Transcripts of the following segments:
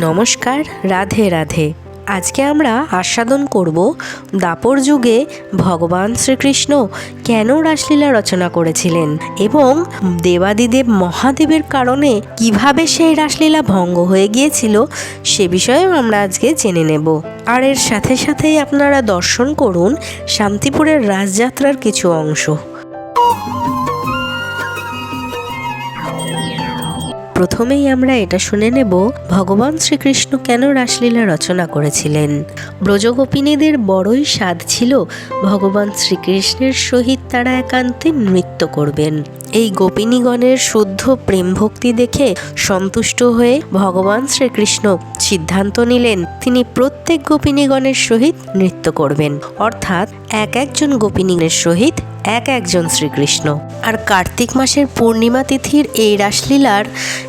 নমস্কার, রাধে রাধে। আজকে আমরা আস্বাদন করব দাপর যুগে ভগবান শ্রীকৃষ্ণ কেন রাসলীলা রচনা করেছিলেন এবং দেবাদিদেব মহাদেবের কারণে কীভাবে সেই রাসলীলা ভঙ্গ হয়ে গিয়েছিল সে বিষয়েও আমরা আজকে জেনে নেব। আর এর সাথে সাথেই আপনারা দর্শন করুন শান্তিপুরের রাসযাত্রার কিছু অংশ। প্রথমেই আমরা এটা শুনে নেব, ভগবান শ্রীকৃষ্ণ কেন রাসলীলা রচনা করেছিলেন? ব্রজগোপিনীদের বড়ই স্বাদ ছিল ভগবান শ্রীকৃষ্ণের সহিত তারা একান্তে নৃত্য করবেন। এই গোপিনীগণের শুদ্ধ প্রেম ভক্তি দেখে সন্তুষ্ট হয়ে ভগবান শ্রীকৃষ্ণ সিদ্ধান্ত নিলেন, তিনি প্রত্যেক গোপিনীগণের সহিত নৃত্য করবেন। অর্থাৎ এক একজন গোপিনীগণের সহিত এক একজন শ্রীকৃষ্ণ। আর কার্তিক মাসের পূর্ণিমা তিথির এই রাসলীলার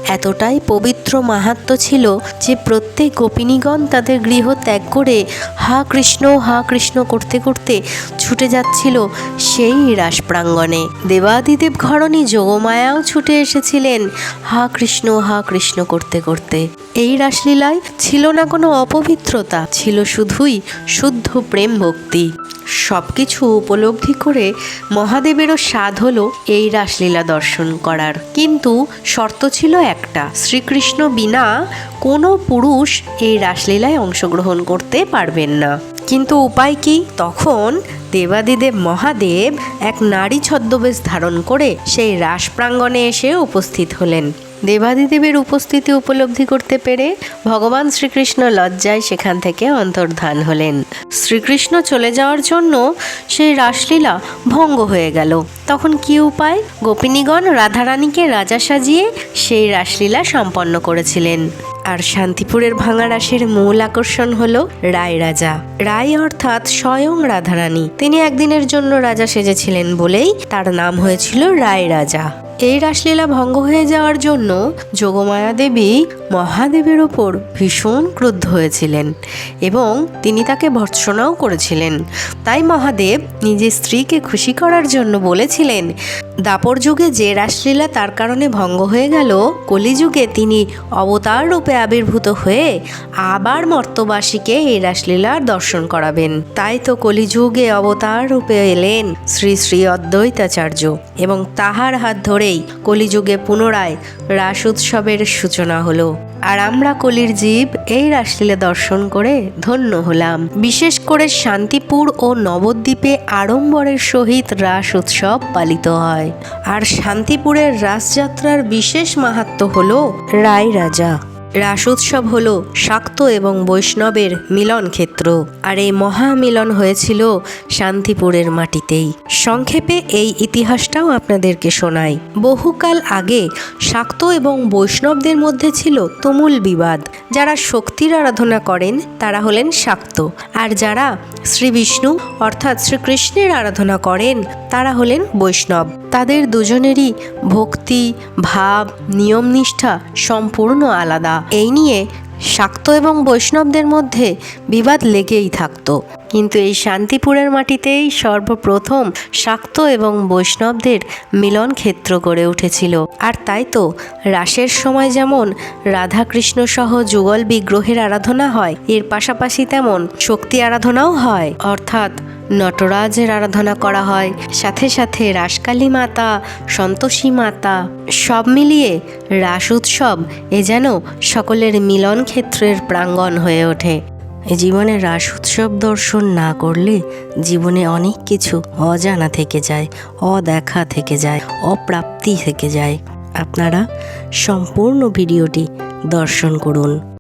এতটাই পবিত্র মাহাত্ম ছিল যে প্রত্যেক গোপিনীগণ তাদের গৃহ ত্যাগ করে হা কৃষ্ণ হা কৃষ্ণ করতে করতে ছুটে যাচ্ছিল সেই রাস প্রাঙ্গণে। দেবাদিদেব ঘরণী যোগমায়াও ছুটে এসেছিলেন হা কৃষ্ণ হা কৃষ্ণ করতে করতে। এই রাসলীলায় ছিল না কোনো অপবিত্রতা, ছিল শুধুই শুদ্ধ প্রেম ভক্তি সব কিছু উপলব্ধি করে মহাদেবেরও স্বাদ হলো এই রাসলীলা দর্শন করার। কিন্তু শর্ত ছিল একটা, শ্রীকৃষ্ণ বিনা কোনো পুরুষ এই রাসলীলায় অংশগ্রহণ করতে পারবেন না। কিন্তু উপায় কি? তখন দেবাদিদেব মহাদেব এক নারী ছদ্মবেশ ধারণ করে সেই রাস প্রাঙ্গণে এসে উপস্থিত হলেন। দেবাদিদেবের উপস্থিতি উপলব্ধি করতে পেরে ভগবান শ্রীকৃষ্ণ লজ্জায় সেখান থেকে অন্তর্ধান হলেন। শ্রীকৃষ্ণ চলে যাওয়ার জন্য সেই রাসলীলা ভঙ্গ হয়ে গেল। তখন কি উপায়? গোপিনীগণ রাধারানীকে রাজা সাজিয়ে সেই রাসলীলা সম্পন্ন করেছিলেন। আর শান্তিপুরের ভাঙা রাসের মূল আকর্ষণ হল রায় রাজা। রায় অর্থাৎ স্বয়ং রাধারানী। তিনি একদিনের জন্য রাজা সেজেছিলেন বলেই তার নাম হয়েছিল রায় রাজা। এই রাসলীলা ভঙ্গ হয়ে যাওয়ার জন্য যোগমায়া দেবী মহাদেবের ওপর ভীষণ ক্রুদ্ধ হয়েছিলেন এবং তিনি তাকে ভর্ৎসনাও করেছিলেন। তাই মহাদেব নিজের স্ত্রীকে খুশি করার জন্য বলেছিলেন দাপর যুগে যে রাসলীলা তার কারণে ভঙ্গ হয়ে গেল, কলিযুগে তিনি অবতার রূপে আবির্ভূত হয়ে আবার মর্তবাসীকে এই রাসলীলার দর্শন করাবেন। তাই তো কলিযুগে অবতার রূপে এলেন শ্রী শ্রী অদ্বৈতাচার্য এবং তাহার হাত ধরেই কলিযুগে পুনরায় রাস উৎসবের সূচনা হলো। আর আমরা কলির জীব এই রাসলীলা দর্শন করে ধন্য হলাম। বিশেষ করে শান্তিপুর ও নবদ্বীপে আড়ম্বরের সহিত রাস উৎসব পালিত হয়। আর শান্তিপুরের রাসযাত্রার বিশেষ মাহাত্ম হল রায় রাজা রাস উৎসব হল শাক্ত এবং বৈষ্ণবের মিলন ক্ষেত্র আর এই মহামিলন হয়েছিল শান্তিপুরের মাটিতেই। সংক্ষেপে এই ইতিহাসটাও আপনাদেরকে শোনাই। বহুকাল আগে শাক্ত এবং বৈষ্ণবদের মধ্যে ছিল তুমুল বিবাদ। যারা শক্তির আরাধনা করেন, তারা হলেন শাক্ত। আর যারা শ্রী বিষ্ণু অর্থাৎ শ্রীকৃষ্ণের আরাধনা করেন, তারা হলেন বৈষ্ণব। তাদের দুজনেরই ভক্তি, ভাব নিয়ম নিষ্ঠা সম্পূর্ণ আলাদা। এই নিয়ে শাক্ত এবং বৈষ্ণবদের মধ্যে বিবাদ লেগেই থাকতো। কিন্তু এই শান্তিপুরের মাটিতেই সর্বপ্রথম শাক্ত এবং বৈষ্ণবদের মিলন ক্ষেত্র গড়ে উঠেছিল। আর তাই তো রাসের সময় যেমন রাধাকৃষ্ণ সহ যুগল বিগ্রহের আরাধনা হয়, এর পাশাপাশি তেমন শক্তি আরাধনাও হয়। অর্থাৎ নটরাজের আরাধনা করা হয়, সাথে সাথে রাসকালী মাতা, সন্তোষী মাতা, সব মিলিয়ে রাস উৎসব এ যেন সকলের মিলন ক্ষেত্রের প্রাঙ্গণ হয়ে ওঠে। জীবনে রাস উৎসব দর্শন না করলে জীবনে অনেক কিছু অজানা থেকে যায়, অদেখা থেকে যায়, অপ্রাপ্তি থেকে যায়। আপনারা সম্পূর্ণ ভিডিওটি দর্শন করুন।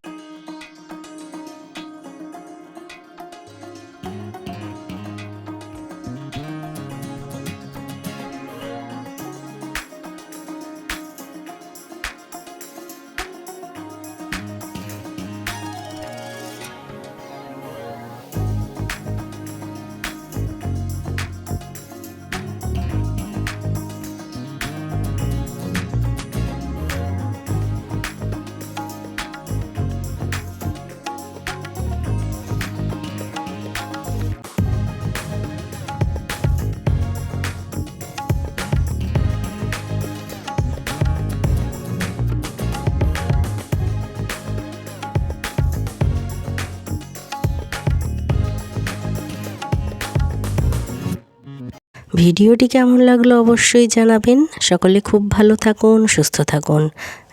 ভিডিওটি কেমন লাগল অবশ্যই জানাবেন। সকলে খুব ভালো থাকুন সুস্থ থাকুন।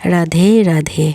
রাধে রাধে।